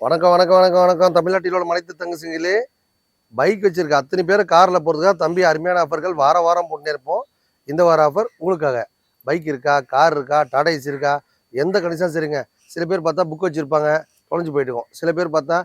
வணக்கம் வணக்கம் வணக்கம் வணக்கம். தமிழ்நாட்டில் உள்ள மலைத்து தங்கசிங்களே பைக் வச்சிருக்க அத்தனை பேர் காரில் போகிறதுக்காக தம்பி அருமையான ஆஃபர்கள் வார வாரம் போட்டுனே இருப்போம் இந்த வார ஆஃபர் உங்களுக்காக. பைக் இருக்கா கார் இருக்கா டாடா ஏசி இருக்கா எந்த கண்டிஷன் சரிங்க? சில பேர் பார்த்தா புக் வச்சுருப்பாங்க தொலைஞ்சு போயிட்டுருக்கோம் சில பேர் பார்த்தா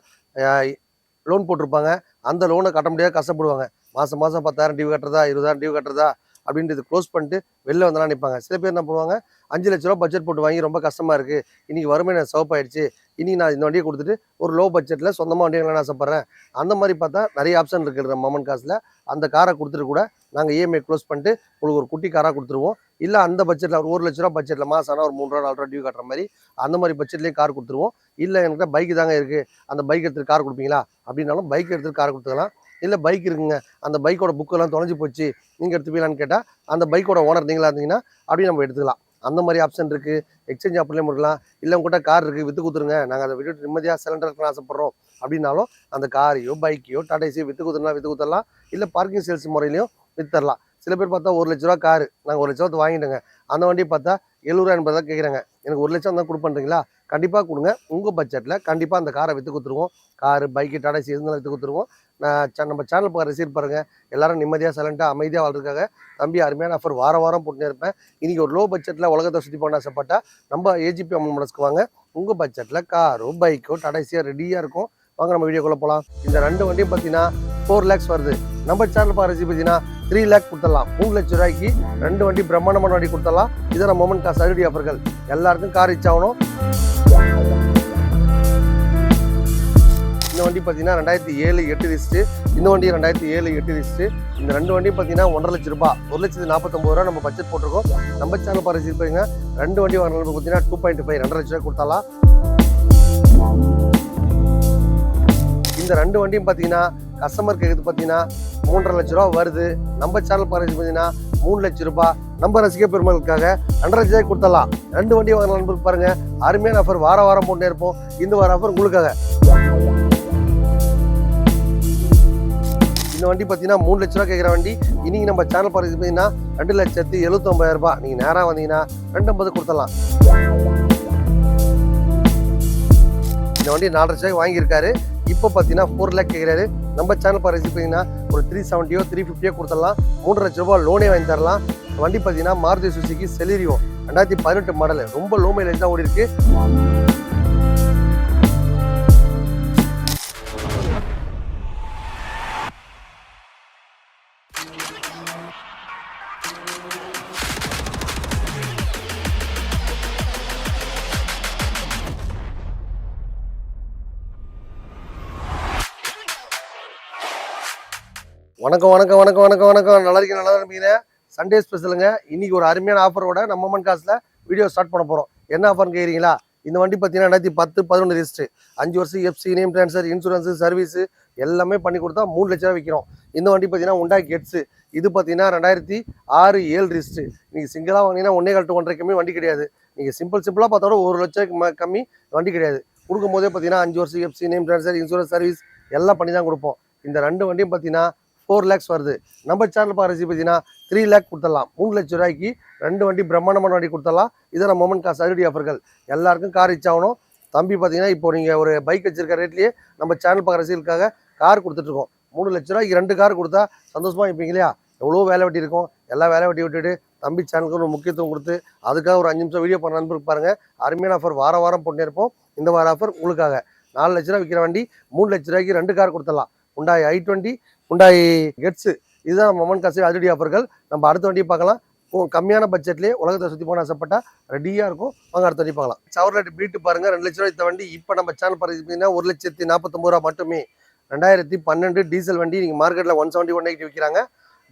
லோன் போட்டிருப்பாங்க அந்த லோனை கட்ட முடியாது கஷ்டப்படுவாங்க. மாதம் மாதம் பத்தாயிரம் டிவி கட்டுறதா இருபதாயிரம் டிவி கட்டுறதா அப்படின்றது க்ளோஸ் பண்ணிட்டு வெளில வந்தெல்லாம் நிற்பாங்க சில பேர் என்ன பண்ணுவாங்க அஞ்சு லட்ச ரூபா பட்ஜெட் போட்டு வாங்கி ரொம்ப கஷ்டமாக இருக்குது இன்றைக்கி வறுமை நான் சிவப்பாயிடுச்சு. இன்றைக்கி நான் இந்த வண்டியை கொடுத்துட்டு ஒரு லோ பட்ஜெட்டில் சொந்தமாக வண்டியை நான் ஆசைப்பட்றேன். அந்த மாதிரி பார்த்தா நிறைய ஆப்ஷன் இருக்குது மமன் காசில் அந்த காரை கொடுத்துட்டு கூட நாங்கள் இஎம்ஐ க்ளோஸ் பண்ணிட்டு உங்களுக்கு ஒரு குட்டி காராக கொடுத்துருவோம். இல்லை அந்த பட்ஜெட்டில் ஒரு ஒரு லட்ச ரூபா பட்ஜெட்டில் மாதம் ஆனால் ஒரு மூணு ரூபா நாலு ரூபா டியூ கட்டுற மாதிரி அந்த மாதிரி பட்ஜெட்லேயே கார் கொடுத்துருவோம். இல்லை என்கிட்ட பைக்கு தாங்க இருக்குது அந்த பைக் எடுத்துகிட்டு கார் கொடுப்பீங்களா? அப்படின்னாலும் பைக் எடுத்துகிட்டு கார் கொடுத்துக்கலாம். இல்லை பைக் இருக்குங்க. அந்த பைக்கோட புக்கெல்லாம் தொலைஞ்சு போச்சு. நீங்கள் எடுத்துப்பீங்களான்னு கேட்டால் அந்த பைக்கோட ஓனர் நீங்களாக இருந்தீங்கன்னா அப்படியே நம்ம எடுத்துக்கலாம். அந்த மாதிரி ஆப்ஷன் இருக்குது எக்ஸ்சேஞ்ச் ஆப்லேயும் இருக்கலாம். இல்லை உங்கள்கிட்ட கார் இருக்குது விற்று கொடுத்துருங்க. நாங்கள் அதை விட்டுட்டு நிம்மதியாக சிலிண்டர் ஆசைப்பட்றோம். அப்படின்னாலும் அந்த காரையோ பைக்கையோ டாடா ஏசியோ விற்று கொடுத்துருந்தா விற்று கொடுத்துடலாம் இல்லை பார்க்கிங் சேல்ஸ் முறையிலையும் விற்றுலாம் சில பேர் பார்த்தா ஒரு லட்ச ரூபா காரு நாங்கள் ஒரு லட்ச ரூபா வாங்கிட்டோங்க. அந்த வண்டி பார்த்தா எழுநூறுவா எண்பது தான் கேட்குறாங்க. எனக்கு ஒரு லட்சம் தான் கொடுப்பன்றீங்களா? கண்டிப்பாக கொடுங்க. உங்கள் பட்ஜெட்டில் கண்டிப்பாக அந்த காரை விற்று கொடுத்துருவோம். காரு பைக்கு டாடா இருந்தாலும் விற்று கொடுத்துருவோம். நான் நம்ம சேனல் பார்க்க ரிசீவ் பாருங்கள் எல்லாரும் நிம்மதியாக சைலண்ட்டாக அமைதியாக வாழ்றதுக்காக தம்பி அருமையான ஆஃபர் வார வாரம் போட்டுனே இருப்பேன். இன்றைக்கி ஒரு லோ பட்ஜெட்டில் உலகத்தை சுற்றி போன ஆசைப்பட்டா நம்ம ஏஜிபி அம்மன் மனசுக்கு வாங்க. உங்கள் பட்ஜெட்டில் காரோ பைக்கோ டாடாசியாக ரெடியாக இருக்கும். வாங்க நம்ம வீடியோக்குள்ளே போகலாம் இந்த ரெண்டு வண்டியும் பார்த்தீங்கன்னா ஃபோர் லேக்ஸ் வருது. நம்ம சேனல் பாரசி பார்த்தீங்கன்னா த்ரீ லேக் கொடுத்துடலாம் மூணு லட்ச ரூபாய்க்கு ரெண்டு வண்டி பிரம்மாண்டமான வண்டி கொடுத்துடலாம் இதர மொமெண்ட் காசு அறுவடை ஆஃபர்கள் எல்லாருக்கும் கார் ரீச் ஆகணும். இந்த வண்டி பார்த்தீங்கன்னா ரெண்டாயிரத்தி ஏழு எட்டு லிஸ்ட்டு இந்த வண்டி ரெண்டாயிரத்தி ஏழு எட்டு லிஸ்ட்டு இந்த ரெண்டு வண்டியும் பார்த்தீங்கன்னா ஒன்றரை லட்ச ரூபாய். ஒரு லட்சத்து நாற்பத்தொம்பது ரூபா நம்ம பட்ஜெட் போட்டிருக்கோம். நம்ம சேனல் பாரசி பாருங்க ரெண்டு வண்டி வாங்கினாலும் பார்த்தீங்கன்னா டூ பாயிண்ட் ஃபைவ் ரெண்டரை லட்ச ரூபாய் கொடுத்தாலாம். இந்த ரெண்டு வண்டியும் பார்த்தீங்கன்னா கஸ்டமர் கேட்குறது பார்த்தீங்கன்னா மூன்றரை லட்ச ரூபா வருது. நம்ம சேனல் பாருங்க பார்த்தீங்கன்னா மூணு லட்ச ரூபாய் நம்ம ரசிக பெருமளுக்காக ரெண்டரை லட்சம் ரூபாய் கொடுத்தலாம் ரெண்டு வண்டி வாங்கின நண்பருக்கு பாருங்க. அருமையான ஆஃபர் வார வாரம் போட்டே இருப்போம். இந்த வார ஆஃபர் உங்களுக்காக. இந்த வண்டி பார்த்தீங்கன்னா மூணு லட்ச ரூபா கேட்குற வண்டி. இன்னைக்கு நம்ம சேனல் பாருங்க பார்த்தீங்கன்னா ரெண்டு லட்சத்தி எழுபத்தொம்பதாயிரம் ரூபாய். நீங்கள் நேராக வந்தீங்கன்னா ரெண்டு ஐம்பது கொடுத்துடலாம். இந்த வண்டி நாலரை லட்சம் வாங்கியிருக்காரு. இப்போ பார்த்தீங்கன்னா ஃபோர் லேக் கேட்குறாரு நம்ம சேனல் பாரசி பார்த்தீங்கன்னா ஒரு த்ரீ செவன்ட்டியோ த்ரீ ஃபிஃப்டியோ கொடுத்துடலாம். மூன்று லட்ச ரூபா லோனே வாங்கி தரலாம். வண்டி பார்த்தீங்கன்னா மாருதி சுசுகி செலிரியோ ரெண்டாயிரத்தி பதினெட்டு மாடல் ரொம்ப லோ மைலேஜ் தான் ஓடி இருக்கு. வணக்கம் வணக்கம் வணக்கம் வணக்கம் வணக்கம். நல்லா இருக்கீங்க நல்லா இருப்பீங்க. சண்டே ஸ்பெஷலுங்க இன்னைக்கு ஒரு அருமையான ஆஃபரோட நம்ம மண் காசில் வீடியோ ஸ்டார்ட் பண்ண போகிறோம் என்ன ஆஃபர்னு கேட்குறீங்களா இந்த வண்டி பார்த்தீங்கன்னா ரெண்டாயிரத்தி பத்து பதினொன்று ரிஜிஸ்ட்ரு அஞ்சு வருஷம் FC name transfer insurance service எல்லாமே பண்ணி கொடுத்தா மூணு லட்ச ரூபா விற்கிறோம் இந்த வண்டி பார்த்தீங்கன்னா உண்டா கெட்ஸு இது பார்த்தீங்கன்னா ரெண்டாயிரத்தி ஆறு ஏழு ரிஜிஸ்ட்ரு நீங்கள் சிங்கிளாக வாங்கினீங்கன்னா ஒன்றே கால் ஒன்றரை கம்மி வண்டி கிடையாது. நீங்கள் சிம்பிள் சிம்பிளாக பார்த்தோட ஒரு லட்சம் கம்மி வண்டி கிடையாது. கொடுக்கும் போதே பார்த்தீங்கன்னா அஞ்சு வருஷம் FC name transfer insurance service எல்லாம் பண்ணி தான் கொடுப்போம். இந்த ரெண்டு வண்டியும் பார்த்தீங்கன்னா ஃபோர் லேக்ஸ் வருது. நம்ம சேனல் பாரசி பார்த்தீங்கன்னா த்ரீ லேக் கொடுத்துடலாம். மூணு லட்ச ரூபாய்க்கு ரெண்டு வண்டி பிரம்மாண்டமான வண்டி கொடுத்துடலாம். இதர மொமெண்ட் காசு அறுவடி ஆஃபர்கள் எல்லாருக்கும் கார் இச்சாகணும் ஆகணும். தம்பி பார்த்தீங்கன்னா இப்போ நீங்கள் ஒரு பைக் வச்சிருக்க ரேட்லேயே நம்ம சேனல் பார்க்குற கார் கொடுத்துட்ருக்கோம் மூணு லட்ச ரூபாய்க்கு ரெண்டு கார் கொடுத்தா சந்தோஷமாக இருப்பீங்க இல்லையா? எவ்வளோ வேலை வெட்டி இருக்கும். எல்லா வேலை வெட்டி விட்டுட்டு தம்பி சேனலுக்கு ஒரு முக்கியத்துவம் கொடுத்து அதுக்காக ஒரு அஞ்சு நிமிஷம் வீடியோ பண்ண நண்பருக்கு பாருங்கள் அருமையான ஆஃபர் வார வாரம் போட்டுனே இருப்போம். இந்த வார ஆஃபர் உங்களுக்காக. நாலு லட்ச ரூபா விற்கிற வண்டி மூணு லட்ச ரூபாய்க்கு ரெண்டு கார் கொடுத்துடலாம். Hyundai i twenty Hyundai Getz இதுதான் மொமன் காசு அதிரடி ஆஃபர்கள் நம்ம அடுத்த வண்டியை பார்க்கலாம். கம்மியான பட்ஜெட்லேயே உலகத்தை சுற்றி போன ஆசைப்பட்டா ரெடியாக இருக்கும். வாங்க அடுத்த வண்டி பார்க்கலாம். சவர்லெட் பீட்டு பாருங்க. ரெண்டு லட்ச ரூபாய் இந்த வண்டி. இப்போ நம்ம சேனல் பார்த்தீங்கன்னா ஒரு லட்சத்தி நாற்பத்தொம்பது ரூபா மட்டுமே. ரெண்டாயிரத்தி பன்னெண்டு டீசல் வண்டி. நீங்கள் மார்க்கெட்டில் ஒன் செவன்ட்டி ஒன் எயிட்டி விற்கிறாங்க.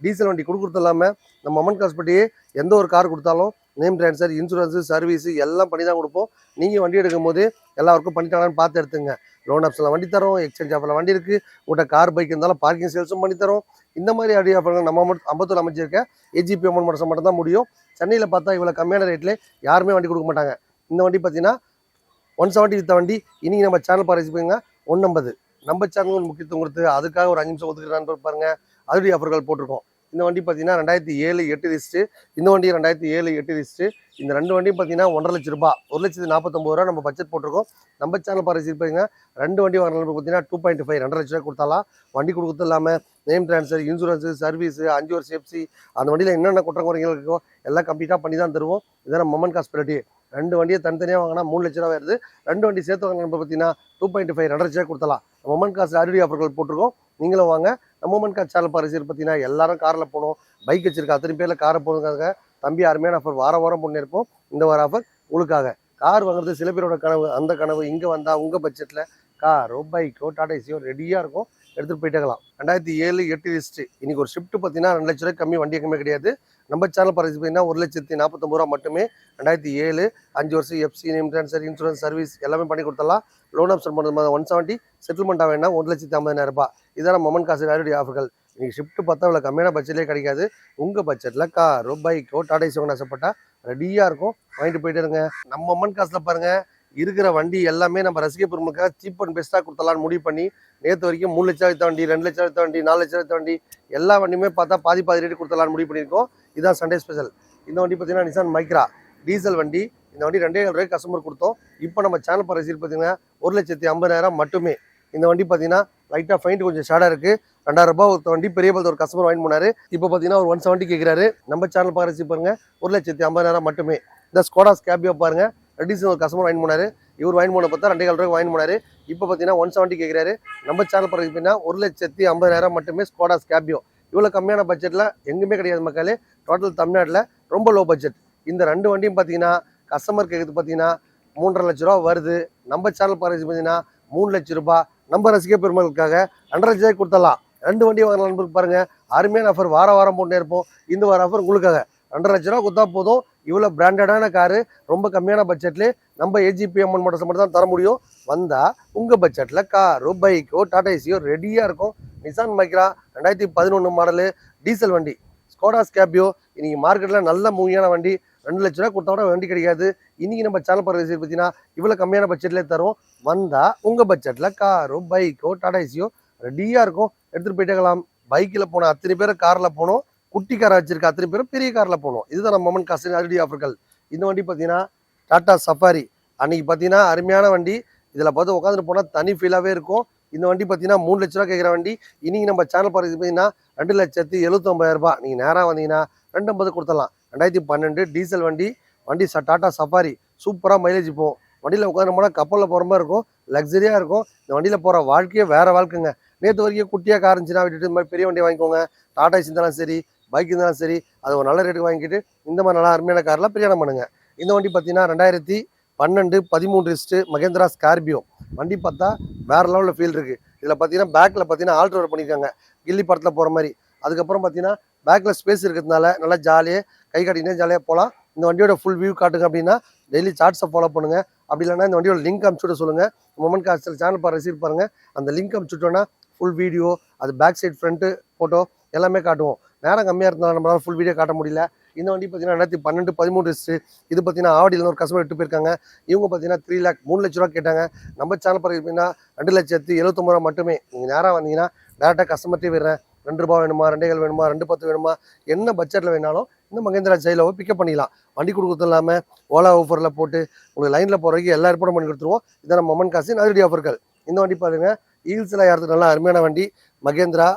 டீசல் வண்டி கொடுக்குறது இல்லாமல் நம்ம அம்மன் காசு எந்த ஒரு கார் கொடுத்தாலும் நேம் ட்ரான்ஸ்ஃபர் இன்சூரன்ஸு சர்வீஸு எல்லாம் பண்ணி தான் கொடுப்போம். நீங்கள் வண்டி எடுக்கும் போது எல்லாருக்கும் பண்ணிட்டாங்கன்னு பார்த்து எடுத்துங்க. லோன் ஆப்ஸில் வண்டி தரோம் எக்ஸ்சேஞ்ச் ஆஃபரில் வண்டி இருக்குது உங்கள்கிட்ட கார் பைக் இருந்தாலும் பார்க்கிங் சேல்ஸும் பண்ணி தரோம் இந்த மாதிரி அடி ஆஃபர்கள் நம்ம மட்டும் அம்பத்தூர் அமைச்சிருக்க ஏஜிபி அமௌண்ட் மட்டும் மட்டும் தான் முடியும். சென்னையில் பார்த்தா இவ்வளோ கம்மியான ரேட்டில் யாருமே வண்டி கொடுக்க மாட்டாங்க. இந்த வண்டி பார்த்தீங்கன்னா ஒன் செவன்ட்டி வித்த வண்டி. இன்றைக்கி நம்ம சேனல் பாருங்க போய்ங்க ஒன் ஐம்பது நம்ம சேனல் முக்கியத்துவம் கொடுத்து அதுக்காக ஒரு அஞ்சு நிமிஷம் ஒதுக்குறான்னு பாருங்க. அதிரடி ஆஃபர்கள் போட்டிருக்கோம். இந்த வண்டி பார்த்தீங்கன்னா ரெண்டாயிரத்தி ஏழு எட்டு லிஸ்ட்டு இந்த வண்டி ரெண்டாயிரத்தி ஏழு எட்டு ரிஸ்ட்டு இந்த ரெண்டு வண்டியும் பார்த்தீங்கன்னா ஒன்றரை லட்ச ரூபாய் ஒரு லட்சத்து நாற்பத்தொம்பது ரூபா நம்ம பட்ஜெட் போட்டிருக்கோம். நம்ம சேனல் பாருங்க பார்த்தீங்கன்னா ரெண்டு வண்டி வாங்கின பார்த்தீங்கன்னா டூ பாயிண்ட் ஃபைவ் ரெண்டரை லட்ச ரூபா கொடுத்தாலாம். வண்டி கொடுக்கறது இல்லாமல் நேம் ட்ரான்ஸ்ஃபர் இன்சூரன்ஸு சர்வீஸு அஞ்சு வருஷம் எஃப்சி அந்த வண்டியில் என்னென்ன குற்றம் குறைகள் இருக்கோ எல்லாம் கம்ப்ளீட்டாக பண்ணி தான் தருவோம். இதான் மொமன் காஸ்பிலிட்டி ரெண்டு வண்டியை தனித்தனியாக வாங்கினா மூணு லட்ச ரூபா வருது. ரெண்டு வண்டி சேர்த்து வாங்கினா பார்த்தீங்கன்னா டூ பாயிண்ட் ஃபைவ் ரெண்டரை லட்ச ரூபா கொடுத்தலாம். மொமன் காசு அறுவடை ஆஃபர்கள் போட்டிருக்கோம். நீங்களும் வாங்க. நம்ம மொமன் காசு சேனல் பாரிசர் பார்த்தீங்கன்னா எல்லாரும் காரில் போகணும். பைக் வச்சிருக்கா அத்தனை பேரில் காரை போகிறதுக்காக தம்பி அருமையான ஆஃபர் வார வாரம் பண்ணியிருப்போம் இந்த வார ஆஃபர் உங்களுக்காக. கார் வாங்குறது சில பேரோட கனவு அந்த கனவு இங்கே வந்தால் உங்கள் பட்ஜெட்டில் காரோ பைக்கோ டாடா ஏசியோ ரெடியாக இருக்கும். எடுத்துகிட்டு போயிட்டேங்கலாம். ரெண்டாயிரத்தி ஏழு எட்டு லிஸ்ட்டு இன்னைக்கு ஒரு ஷிஃப்ட் பார்த்தீங்கன்னா ரெண்டு லட்ச ரூபாய் கம்மி வண்டி கம்மியாக கிடையாது. நம்ம சேனல் பரிசு பார்த்தீங்கன்னா ஒரு லட்சத்தி நாற்பத்தொம்பது ரூபா மட்டுமே ரெண்டாயிரத்தி ஏழு அஞ்சு வருஷம் எஃப்சி இன்சூரன்ஸ் இன்சூரன்ஸ் சர்வீஸ் எல்லாமே பண்ணி கொடுத்தலாம் லோன் ஆப்ஷன் பண்ணுறது ஒன் செவன்ட்டி செட்டில்மெண்ட் ஆகினா ஒரு லட்சத்தி ஐம்பதாயிரம் ரூபாய். இதான் மொமன் காசு வேறுடைய ஆஃபர்கள் நீங்கள் ஷிஃப்ட் பார்த்தா அவ்வளோ கம்மியான பட்ஜெட்லேயே கிடைக்காது. உங்கள் பட்ஜெட்டில் காரோ பைக்கோ டாடா ஏசி வாங்க ஆசைப்பட்டா ரெடியாக இருக்கும். வாங்கிட்டு போயிட்டு இருங்க. நம்ம மொமன் காசில் பாருங்கள் இருக்கிற வண்டி எல்லாமே நம்ம ரசிக பெருமக்காக சீப் அண்ட் பெஸ்ட்டாக கொடுத்தலாம்னு முடிவு பண்ணி நேற்று வரைக்கும் மூணு லட்சம் வித்த வண்டி ரெண்டு லட்சம் வித்த வண்டி நாலு லட்சம் வித்த வண்டி எல்லா வண்டியுமே பார்த்தா பாதி பாதி ரேட்டு கொடுத்தலாம்னு முடிவு பண்ணியிருக்கோம். இதுதான் சண்டே ஸ்பெஷல் இந்த வண்டி பார்த்தீங்கன்னா நிசான் மைக்ரா டீசல் வண்டி. இந்த வண்டி ரெண்டே ஏழு ரூபாய்க்கு கஸ்டமர் கொடுத்தோம். இப்போ நம்ம சேனல் பரிசீல் பார்த்தீங்கன்னா ஒரு லட்சத்தி ஐம்பதாயிரம் மட்டுமே. இந்த வண்டி பார்த்தீங்கன்னா லைட்டாக ஃபைண்ட் கொஞ்சம் ஷார்டாக இருக்குது ரெண்டாயிரம் ரூபாய் ஒரு வண்டி பெரிய பலத்து ஒரு கஸ்டமர் வாங்கி போனார். இப்போ பார்த்தீங்கன்னா ஒரு ஒன் செவன்ட்டி கேட்குறாரு நம்ம சேனல் பாருங்க. ரசிப்பாருங்க ஒரு லட்சத்தி ஐம்பதாயிரம் மட்டுமே. இந்த ஸ்கோடா ஸ்கேபியோ பாருங்கள் ரெடிசன் ஒரு கஸ்டமர் வாங்கி போனார். இவர் வாங்கி போன பார்த்தா ரெண்டே கால் ரூபாய் வாங்கி போனார். இப்போ பார்த்தீங்கன்னா ஒன் செவன்ட்டி கேட்குறாரு நம்ம சேனல் பாருங்க பார்த்தீங்கன்னா ஒரு லட்சத்தி ஐம்பதாயிரம் மட்டுமே ஸ்கோடா ஸ்கேபியோ இவ்வளோ கம்மியான பட்ஜெட்டில் எங்குமே கிடையாது மக்களே. டோட்டல் தமிழ்நாட்டில் ரொம்ப லோ பட்ஜெட் இந்த ரெண்டு வண்டியும் பார்த்தீங்கன்னா கஸ்டமர் கேட்குறது பார்த்தீங்கன்னா மூன்றரை லட்ச ரூபா வருது. நம்ம சேனல் பாருங்க பார்த்தீங்கன்னா மூணு லட்ச ரூபாய் நம்ம ரசிக பெருமளுக்காக ரெண்டரை லட்ச ரூபாய் கொடுத்தலாம் ரெண்டு வண்டி வாங்கலாம் நண்பருக்கு பாருங்க. அருமையான ஆஃபர் வார வாரம் போட்டே இருப்போம். இந்த வார ஆஃபர் உங்களுக்காக. ரெண்டரை லட்ச ரூபா கொடுத்தா போதும். இவ்வளோ பிராண்டடான காரு ரொம்ப கம்மியான பட்ஜெட்லேயே நம்ம ஏஜிபி அம்மன் மோட்டர்ஸ் மட்டும் தான் தர முடியும். வந்தால் உங்கள் பட்ஜெட்டில் காரோ பைக்கோ டாடா ஏசியோ ரெடியாக இருக்கும். நிசான் மைக்ரா ரெண்டாயிரத்தி பதினொன்று மாடலு டீசல் வண்டி ஸ்கோடா ஸ்கேப்பியோ இன்றைக்கி மார்க்கெட்டில் நல்ல மூவியான வண்டி. ரெண்டு லட்ச ரூபா கொடுத்தா கூட வண்டி கிடைக்காது. இன்றைக்கி நம்ம சேனல் பர்வீஸ் பார்த்தீங்கன்னா இவ்வளோ கம்மியான பட்ஜெட்லேயே தரும் வந்தால் உங்கள் பட்ஜெட்டில் காரோ பைக்கோ டாடா ஏசியோ ரெடியாக இருக்கும். எடுத்துகிட்டு போயிட்டேங்கலாம் பைக்கில் போன அத்தனை பேர் காரில் போனோம். குட்டி காரை வச்சிருக்க அத்தனை பேரும் பெரிய காரில் போகணும். இதுதான் நம்ம மமன் காசு அதிரடி ஆஃபர்கள். இந்த வண்டி பார்த்தீங்கன்னா டாடா சஃபாரி. அன்னைக்கு பார்த்தீங்கன்னா அருமையான வண்டி. இதில் பார்த்து உட்காந்துட்டு போனால் தனி ஃபீலாகவே இருக்கும். இந்த வண்டி பார்த்தீங்கன்னா மூணு லட்ச ரூபா கேட்குற வண்டி. இன்னைக்கு நம்ம சேனல் பார்த்து பார்த்தீங்கன்னா ரெண்டு லட்சத்தி எழுபத்தொம்பதாயிரரூபா நீங்கள் நேராக வந்தீங்கன்னா ரெண்டு ஐம்பது கொடுத்துடலாம். ரெண்டாயிரத்தி பன்னெண்டு டீசல் வண்டி. வண்டி ச டாட்டா சஃபாரி. சூப்பராக மைலேஜ் போகும். வண்டியில் உட்காந்து போனால் கப்பலில் போகிற மாதிரி இருக்கும். லக்ஸரியாக இருக்கும். இந்த வண்டியில் போகிற வாழ்க்கையே வேறு வாழ்க்கைங்க. நேற்று வரைக்கும் குட்டியாக கார் இருந்துச்சுன்னா விட்டுட்டு இந்த மாதிரி பெரிய வண்டி வாங்கிக்கோங்க. டாடா ஏசி சரி பைக் இருந்தாலும் சரி அது ஒரு நல்ல ரேட்டுக்கு வாங்கிட்டு இந்த மாதிரி நல்லா அருமையான கார்லாம் பிரயாணம் பண்ணுங்கள் இந்த வண்டி பார்த்தீங்கன்னா ரெண்டாயிரத்தி பன்னெண்டு பதிமூணு ரிஸ்ட்டு மகேந்திரா ஸ்கார்பியோ வண்டி பார்த்தா வேற லெவலில் ஃபீல் இருக்குது இதில் பார்த்தீங்கன்னா பேக்கில் பார்த்தீங்கன்னா ஆல்ட்ரோவர் பண்ணியிருக்காங்க. கில்லி படத்தில் போகிற மாதிரி. அதுக்கப்புறம் பார்த்தீங்கன்னா பேக்கில் ஸ்பேஸ் இருக்கிறதுனால நல்லா ஜாலியாக கை காட்டினே ஜாலியாக போகலாம். இந்த வண்டியோட ஃபுல் வியூ காட்டுங்க அப்படின்னா டெய்லி சார்ட்ஸை ஃபாலோ பண்ணுங்க. அப்படி இல்லைன்னா இந்த வண்டியோட லிங்க் அனுப்பிச்சுட சொல்லுங்கள் மொமெண்ட் காஸ்டல் சேனல் பாரு ரிசீவ் பாருங்கள் அந்த லிங்க் அனுப்பிச்சுட்டோன்னா ஃபுல் வீடியோ அது பேக் சைட் ஃப்ரண்ட்டு ஃபோட்டோ எல்லாமே காட்டுவோம். நேரம் கம்மியாக இருந்தாலும் நம்மளால் ஃபுல் வீடியோ காட்ட முடியல. இந்த வண்டி பார்த்தீங்கன்னா ரெண்டாயிரத்தி பன்னெண்டு பதிமூணு ரிஸ்ட்டு இது பார்த்தீங்கன்னா ஆவடியில் ஒரு கஸ்டமர் எட்டு போயிருக்காங்க. இவங்க பார்த்தீங்கன்னா த்ரீ லேக் மூணு லட்ச ரூபா கேட்டாங்க. நம்ம சேனல் பார்த்தீங்கன்னா ரெண்டு லட்சத்து எழுபத்தொம்பது ரூபா மட்டுமே. நீங்கள் நேராக வந்தீங்கன்னா டேரெக்டாக கஸ்டமர்ட்டே விடுறேன் ரெண்டு ரூபா வேணுமா ரெண்டேகள் வேணுமா ரெண்டு பத்து வேணுமா என்ன பட்ஜெட்டில் வேணாலும் இந்த மகேந்திரா ஜெயிலவை பிக்கப் பண்ணிக்கலாம். வண்டி கொடுக்குறது இல்லாமல் ஓலா ஆஃபரில் போட்டு உங்களுக்கு லைனில் போகிறவங்க எல்லா ஏற்பாடும் பண்ணி கொடுத்துருவோம். இதான் நம்ம மொமன் காசின் அதிரடி ஆஃபர்கள் இந்த வண்டி பார்த்தீங்கன்னா ஈல்ஸில் யாருக்கு நல்லா அருமையான வண்டி. மகேந்திரா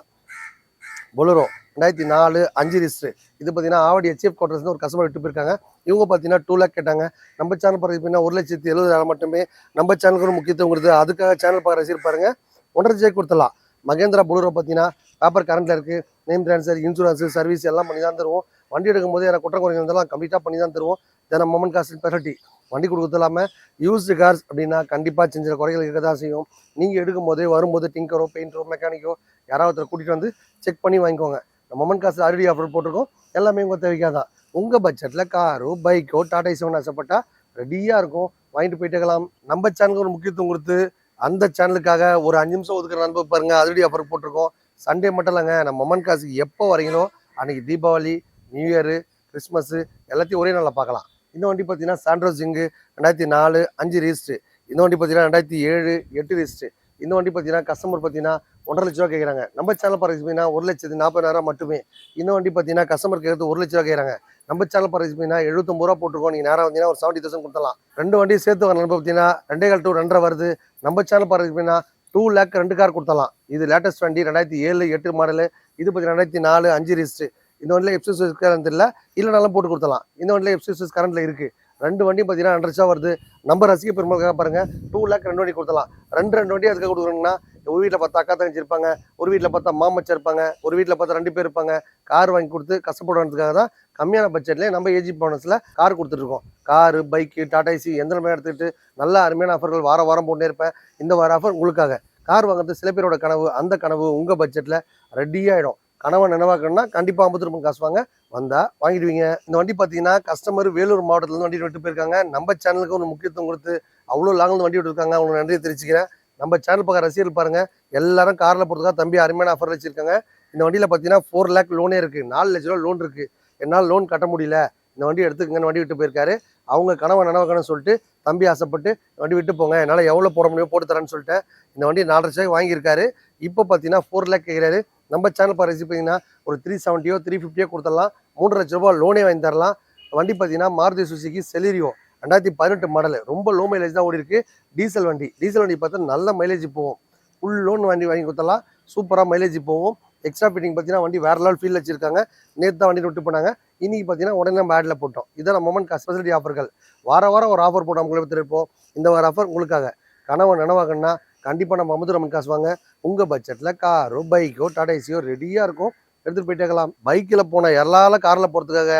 பொலரோ ரெண்டாயிரத்தி நாலு அஞ்சு ரிஸ்ட்ரு இது பார்த்தீங்கன்னா ஆவடி ஹெச்எஃப் குவார்டர்ஸ் ஒரு கஸ்டமர் விட்டு போயிருக்காங்க. இவங்க பார்த்தீங்கன்னா டூ லேக் கேட்டாங்க. நம்ம சேனல் பார்த்தீங்கன்னா ஒரு லட்சத்தி எழுபதாயிரம் மட்டுமே. நம்ம சேனலுக்கு ஒரு முக்கியத்துவம் கொடுத்து அதுக்காக சேனல் பார்க்க ரசிகர் பாருங்க. ஒன்றரை ஜே கொடுத்துடலாம். மகேந்திரா பொலரோ பார்த்தீங்கன்னா பேப்பர் கரண்டில் இருக்குது நேம் ட்ரான்ஸ்ஃபர் இன்சூரன்ஸு சர்வீஸ் எல்லாம் பண்ணி தான் தருவோம். வண்டி எடுக்கும்போது எனக்கு குற்றம் குறைகள் கம்ப்ளீட்டாக பண்ணி தான் தருவோம். தென் மொமன் காசு பெரட்டி வண்டி கொடுக்கறது இல்லாமல் யூஸ்டு கார்ஸ் அப்படின்னா கண்டிப்பாக சின்ன குறைகள் இருக்க தான் செய்யும். நீங்கள் எடுக்கும் போதே வரும்போது டிங்கரோ பெயிண்டரோ மெக்கானிக்கோ யாராவது கூட்டிகிட்டு வந்து செக் பண்ணி வாங்கிக்கோங்க. மொமன் காசு ஆல்ரெடி ஆஃபர் போட்டிருக்கோம். எல்லாமே உங்கள் தேவைக்காக தான் உங்கள் பட்ஜெட்டில் காரோ பைக்கோ டாடா ஏசியோன்னு ஆசைப்பட்டால் ரெடியாக இருக்கும். வாங்கிட்டு போயிட்டுக்கலாம் நம்ம சேனலுக்கு ஒரு முக்கியத்துவம் கொடுத்து அந்த சேனலுக்காக ஒரு அஞ்சு நிமிஷம் ஒதுக்குற நண்பர் பாருங்கள் ஆல்ரெடி ஆஃபர் போட்டிருக்கோம். சண்டே மட்டும் இல்லைங்க நம்ம மொமன் காசுக்கு எப்போ வரீங்களோ அன்றைக்கி தீபாவளி நியூ இயரு கிறிஸ்மஸ்ஸு எல்லாத்தையும் ஒரே நாளில் பார்க்கலாம். இந்த வண்டி பார்த்தீங்கன்னா சாண்ட்ரோ ஜிங்கு ரெண்டாயிரத்தி நாலு அஞ்சு ரிஜிஸ்ட்ரு இந்த வண்டி பார்த்தீங்கன்னா ரெண்டாயிரத்தி ஏழு எட்டு ரிஜிஸ்ட்ரு இந்த வண்டி பார்த்தீங்கன்னா கஸ்டமர் பார்த்தீங்கன்னா ஒன்றரை லட்ச ரூபா கேட்குறாங்க. நம்ம சேனல் பாருங்க பார்த்தீங்கன்னா ஒரு லட்சத்து நாற்பதாயிரம் மட்டுமே. இந்த வண்டி பார்த்தீங்கன்னா கஸ்டமர் கேட்கறது ஒரு லட்ச ரூபா கேட்குறாங்க. நம்ம சேனல் பாருங்க பார்த்தீங்கன்னா எழுபத்தொம்பது ரூபா போட்டிருக்கோம். நீங்கள் நேரம் வந்தீங்கன்னா ஒரு செவன்ட்டி தௌசண்ட் கொடுத்தலாம் ரெண்டு வண்டி சேர்த்து வரணும் பார்த்தீங்கன்னா ரெண்டே கால் டூ ரெண்டரை வருது. நம்ம சேனல் பாருங்க பார்த்தீங்கன்னா டூ லேக் ரெண்டு கார் கொடுத்தலாம் இது லேட்டஸ்ட் வண்டி ரெண்டாயிரத்தி ஏழு எட்டு மாடலு இது பார்த்தீங்கன்னா ரெண்டாயிரத்தி நாலு அஞ்சு ரிஜிஸ்ட்ரு இந்த வண்டியில் எஃப்சிஎஸ் கரண்ட் இல்லை இல்லைனாலும் போட்டு கொடுத்தலாம் இந்த வண்டியில் எஃப்சிஎஸ் கரண்ட்டில் இருக்குது ரெண்டு வண்டி பார்த்தீங்கன்னா ரெண்டு லட்சம் வருது. நம்ம ரசிக பெருமளுக்காக பாருங்கள் டூ லேக் ரெண்டு வண்டி கொடுத்தலாம் ரெண்டு ரெண்டு வண்டி அதுக்காக கொடுக்குறோங்கன்னா ஒரு வீட்டில் பார்த்தா அக்கா தங்கச்சி இருப்பாங்க ஒரு வீட்டில் பார்த்தா மாமச்சா இருப்பாங்க ஒரு வீட்டில் பார்த்தா ரெண்டு பேர் இருப்பாங்க. கார் வாங்கி கொடுத்து கஷ்டப்படுறதுக்காக தான் கம்மியான பட்ஜெட்லேயே நம்ம ஏஜி போனஸில் கார் கொடுத்துட்ருக்கோம் காரு பைக்கு டாடா ஏசி எந்த மாதிரி எடுத்துக்கிட்டு நல்ல அருமையான ஆஃபர்கள் வாரம் வாரம் போட்டே இருப்பேன். இந்த வார ஆஃபர் உங்களுக்காக. கார் வாங்குறது சில பேரோட கனவு அந்த கனவு உங்கள் பட்ஜெட்டில் ரெடியாகிடும் கனவை நினைவாக்கணும்னா கண்டிப்பாக ஐம்பது ரூபாய் காசு வாங்க. வந்தால் வாங்கிடுவீங்க. இந்த வண்டி பார்த்தீங்கன்னா கஸ்டமர் வேலூர் மாவட்டத்துலேருந்து வண்டி விட்டு போயிருக்காங்க. நம்ம சேனலுக்கு ஒரு முக்கியத்துவம் கொடுத்து அவ்வளோ லாங்கில் வண்டி விட்டுருக்காங்க அவங்களுக்கு நன்றியை தெரிவிச்சுக்கிறேன். நம்ம சேனல் பார்க்க ரசிகர் பாருங்கள் எல்லாரும் காரில் போகிறதுக்காக தம்பி அருமையான ஆஃபர் வச்சுருக்காங்க. இந்த வண்டியில் பார்த்தீங்கன்னா ஃபோர் லேக் லோனே இருக்குது நாலு லட்ச ரூபா லோன் இருக்குது என்னால் லோன் கட்ட முடியல. இந்த வண்டி எடுத்துக்கங்கன்னு வண்டி விட்டு போயிருக்காரு. அவங்க கனவை நனவக்கணும்னு சொல்லிட்டு தம்பி ஆசைப்பட்டு வண்டி விட்டு போங்க என்னால் எவ்வளோ போட முடியும் போட்டு தரேன்னு சொல்லிட்டு இந்த வண்டி நாலரை லட்சம் வாங்கியிருக்காரு. இப்போ பார்த்தீங்கன்னா ஃபோர் லேக் கேட்குறாரு நம்ம சேனல் பாரு பார்த்தீங்கன்னா ஒரு த்ரீ செவன்ட்டியோ த்ரீ ஃபிஃப்டியோ கொடுத்துடலாம். மூன்று லட்ச ரூபா லோனே வாங்கி தரலாம். வண்டி பார்த்தீங்கன்னா மாருதி சுசுகி செலிரியோ ரெண்டாயிரத்தி பதினெட்டு மாடல் ரொம்ப லோ மைலேஜ் தான் ஓடி இருக்கு டீசல் வண்டி. டீசல் வண்டி பார்த்தா நல்ல மைலேஜ் போகும். ஃபுல் லோன் வண்டி வாங்கி கொடுத்தலாம் சூப்பராக மைலேஜ் போகும். எக்ஸ்ட்ரா ஃபிட்டிங் பார்த்தீங்கன்னா வண்டி வேற லெவல் ஃபீல் வச்சிருக்காங்க. நேற்று தான் வண்டி விட்டு போனாங்க. இன்றைக்கி பார்த்தீங்கன்னா உடனே நம்ம ஆடில் போட்டோம். இதான் நம்ம மொமெண்ட் ஸ்பெஷாலிட்டி ஆஃபர்கள் வார வாரம் ஒரு ஆஃபர் போட்டு உங்களை எடுத்துருப்போம். இந்த வார ஆஃபர் உங்களுக்காக. கனவை நனவாகணும்னா கண்டிப்பாக நம்ம அமுது ரமன் காசு வாங்க. உங்கள் பட்ஜெட்டில் காரோ பைக்கோ டடேசியோ ரெடியாக இருக்கும் எடுத்துகிட்டு போயிட்டேக்கலாம் பைக்கில் போன எல்லால காரில் போகிறதுக்காக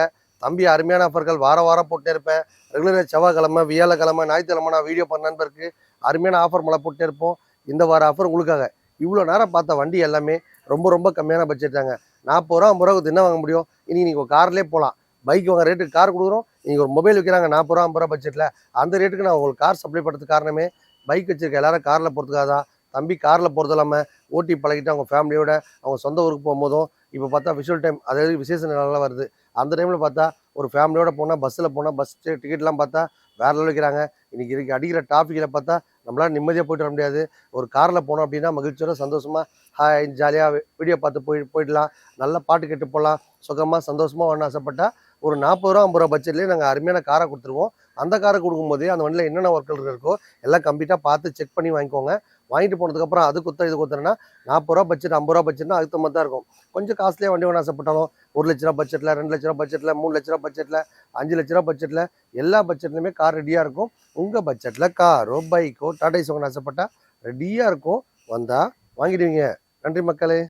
தம்பி அருமையான ஆஃபர்கள் வார வாரம் போட்டே இருப்பேன். ரெகுலராக செவ்வாய்க்கிழமை வியாழக்கிழமை ஞாயிற்றுக்கிழமை நான் வீடியோ பண்ண நண்பருக்கு அருமையான ஆஃபர் மழை போட்டே இருப்போம். இந்த வார ஆஃபர் உங்களுக்காக. இவ்வளோ நேரம் பார்த்த வண்டி எல்லாமே ரொம்ப ரொம்ப கம்மியான பட்ஜெட் தாங்க. நாற்பது ரூபா ஐம்பது ரூபா என்ன வாங்க முடியும்? இன்றைக்கி நீங்கள் கார்லேயே போகலாம் பைக் வாங்க ரேட்டுக்கு கார் கொடுக்குறோம். நீங்கள் ஒரு மொபைல் விற்கிறாங்க நாற்பது ரூபா ஐம்பது ரூபா பட்ஜெட்டில் அந்த ரேட்டுக்கு நான் உங்களுக்கு கார் சப்ளை பண்ணுறதுக்கு காரணமே பைக் வச்சிருக்க எல்லாரும் காரில் போகிறதுக்காக தான். தம்பி காரில் போகிறது இல்லாமல் ஓட்டி பழகிட்டு அவங்க ஃபேமிலியோட அவங்க சொந்த ஊருக்கு போகும்போதும் இப்போ பார்த்தா விஷுவல் டைம் அதாவது விசேஷ நாளெல்லாம் வருது. அந்த டைமில் பார்த்தா ஒரு ஃபேமிலியோட போனால் பஸ்ஸில் போனால் பஸ் டிக்கெட்லாம் பார்த்தா வேற லெவல் வைக்கிறாங்க. இன்றைக்கி அடிக்கிற டாப்பிக்கில் பார்த்தா நம்மளால் நிம்மதியாக போயிட்டு வர முடியாது. ஒரு காரில் போனோம் அப்படின்னா மகிழ்ச்சியோட சந்தோஷமாக ஹாய் ஜாலியாக வீடியோ பார்த்து போய் போயிடலாம். நல்ல பாட்டு கேட்டு போகலாம் சுகமாக சந்தோஷமாக ஒன்று ஆசைப்பட்டா ஒரு நாற்பது ரூபா ஐம்பது ரூபா பட்ஜெட்லேயே நாங்கள் அருமையான காரை கொடுத்துருவோம். அந்த காரை கொடுக்கும்போதே அந்த வண்டியில் என்னென்ன ஒர்க்குகள் இருக்கோ எல்லாம் கம்ப்ளீட்டாக பார்த்து செக் பண்ணி வாங்கிக்கோங்க. வாங்கிட்டு போனதுக்கப்புறம் அது குத்த இது குத்துறேன்னா நாற்பது ரூபா பட்ஜெட் ஐம்பது ரூபா பட்ஜெட்னா அதுக்கு மாதிரி தான் இருக்கும். கொஞ்சம் காஸ்ட்லியாக வண்டி வேணும் ஆசைப்பட்டாலும் ஒரு லட்ச ரூபா பட்ஜெட்டில் ரெண்டு லட்ச ரூபா பட்ஜெட்டில் மூணு லட்ச ரூபா பட்ஜெட்டில் அஞ்சு லட்ச ரூபா பட்ஜெட்டில் எல்லா பட்ஜெட்லையுமே கார் ரெடியாக இருக்கும். உங்கள் பட்ஜெட்டில் காரோ பைக்கோ டாடா ஐஸ் வாங்கணும் ஆசைப்பட்டால் ரெடியாக இருக்கும். வந்தால் வாங்கிடுவீங்க. நன்றி மக்களே.